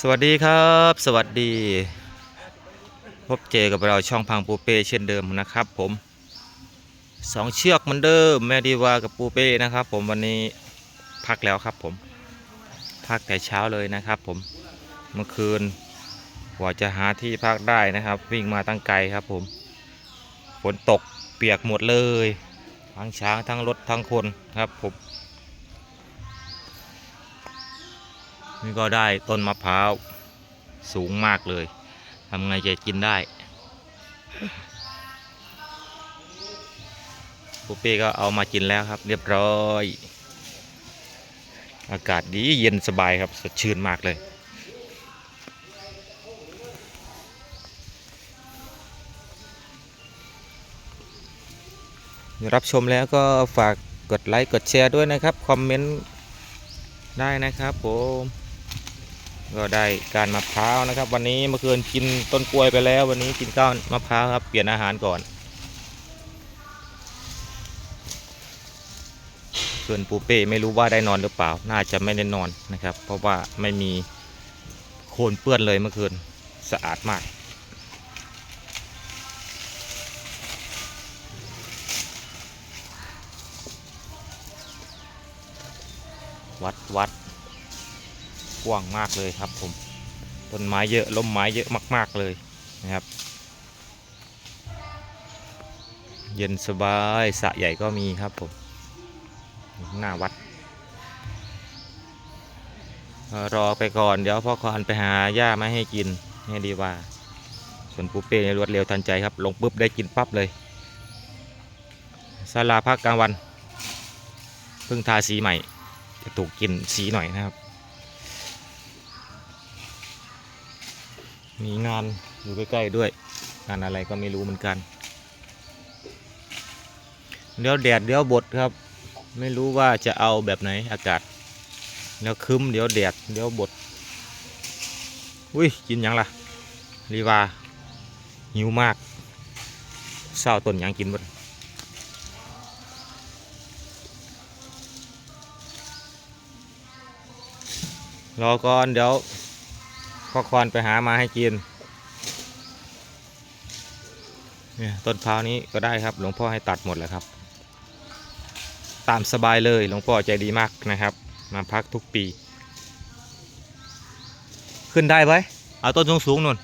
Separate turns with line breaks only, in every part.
สวัสดีครับ สวัสดี พบเจอกับเราช่องพังปูเป้เช่นเดิมนะครับ ผมสองเชือกเหมือนเดิมแม่ดีวากับปูเป้นะครับ ผมวันนี้พักแล้วครับผม พักแต่เช้าเลยนะครับ ผมเมื่อคืนกว่าจะหาที่พักได้นะครับ วิ่งมาตั้งไกลครับ ผมฝนตกเปียกหมดเลย ทั้งช้างทั้งรถทั้งคนครับผม นี่ก็ได้ต้นมะพร้าวสูงมากเลยทำไงจะกินได้ปูเป้ก็เอามากินแล้วครับ เรียบร้อย อากาศดีเย็นสบายครับสดชื่นมากเลย รับชมแล้วก็ฝากกดไลค์ กดแชร์ด้วยนะครับ คอมเมนต์ได้นะครับผม ก็ได้การมะพร้าวนะครับ วันนี้เมื่อคืนกินต้นกล้วยไปแล้ว วันนี้กินก้านมะพร้าวครับเปลี่ยนอาหารก่อน ส่วนปูเป้ไม่รู้ว่าได้นอนหรือเปล่า น่าจะไม่ได้นอนนะครับ เพราะว่าไม่มีโคลนเปื้อนเลยเมื่อคืนสะอาดมากวัดวัด กว้างมากเลยครับผมต้นไม้เยอะล้มไม้เยอะมาก ๆเลยนะครับ เย็นสบายสระใหญ่ก็มีครับผมหน้าวัด รอไปก่อนเดี๋ยวพ่อควานไปหาหญ้ามาให้กินให้ดีว่า ส่วนปูเป้รีรวดเร็วทันใจครับ ลงปุ๊บได้กินปั๊บเลยศาลาพักกลางวันเพิ่งทาสีใหม่จะถูกกินสีหน่อยนะครับ มีงานอยู่ใกล้ๆด้วย งานอะไรก็ไม่รู้เหมือนกัน เดี๋ยวแดดเดี๋ยวบดครับ ไม่รู้ว่าจะเอาแบบไหนอากาศ เดี๋ยวคึ้มเดี๋ยวแดดเดี๋ยวบด อุ้ยกินยังล่ะรีวาหิวมากเศร้าต้นยังกินหมดรอก่อนเดี๋ยว พ่อควานไปหามาให้กิน เนี่ยต้นพร้าวนี้ก็ได้ครับ หลวงพ่อให้ตัดหมดแล้วครับ ตามสบายเลยหลวงพ่อใจดีมากนะครับ มาพักทุกปี ขึ้นได้ไหมเอาต้นสูงสูงนู่น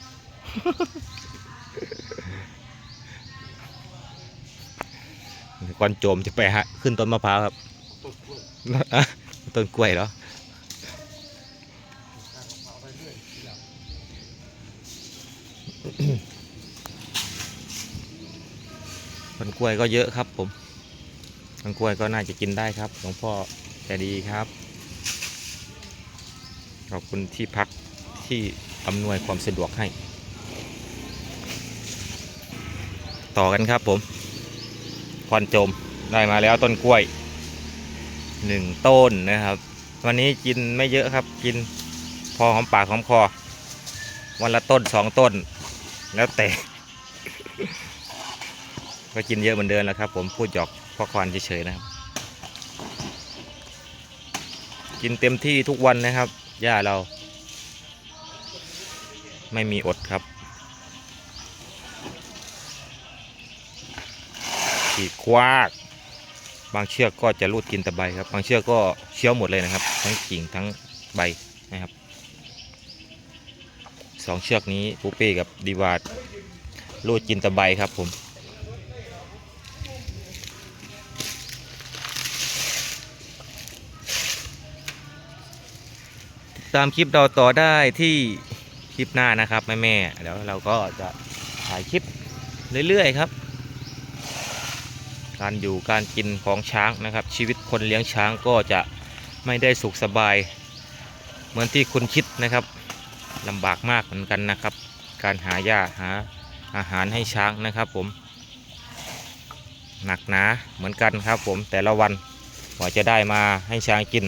ก่อนโจมจะไปฮะขึ้นต้นมะพร้าวครับ ต้นกล้วยเหรอ ต้นกล้วยก็เยอะครับผมต้นกล้วยก็น่าจะกินได้ครับหลวงพ่อใจดีครับ ขอบคุณที่พักที่อำนวยความสะดวกให้ ต่อกันครับผมควันโจมได้มาแล้วต้นกล้วยหนึ่งต้นนะครับ วันนี้กินไม่เยอะครับ กินพอหอมปากหอมคอ วันละต้นสองต้น แล้วแต่ ก็กินเยอะเหมือนเดิมแล้วครับ ผมพูดหยอกพ่อควานเฉยๆนะครับ กินเต็มที่ทุกวันนะครับย่าเรา ไม่มีอดครับขีดควากบางเชือกก็จะรูดกินแต่ใบครับ บางเชือกก็เคี้ยวหมดเลยนะครับ ทั้งกิ่งทั้งใบนะครับ สองเชือกนี้ปูเป้กับดีวาดรูดกินต่ใบครับผม ตามคลิปเราต่อได้ที่คลิปหน้านะครับ แม่แม่ๆเดี๋ยวเราก็จะถ่ายคลิปเรื่อยๆครับ การอยู่การกินของช้างนะครับ ชีวิตคนเลี้ยงช้างก็จะไม่ได้สุขสบาย เหมือนที่คุณคิดนะครับ ลำบากมากเหมือนกันนะครับ การหาหญ้าหาอาหารให้ช้างนะครับผม หนักหนาเหมือนกันครับผมแต่ละวันกว่าจะได้มาให้ช้างกิน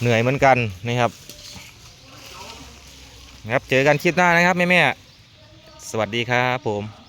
เหนื่อยเหมือนกันนะครับนะครับเจอกันคลิปหน้านะครับแม่แม่ๆสวัสดีครับผม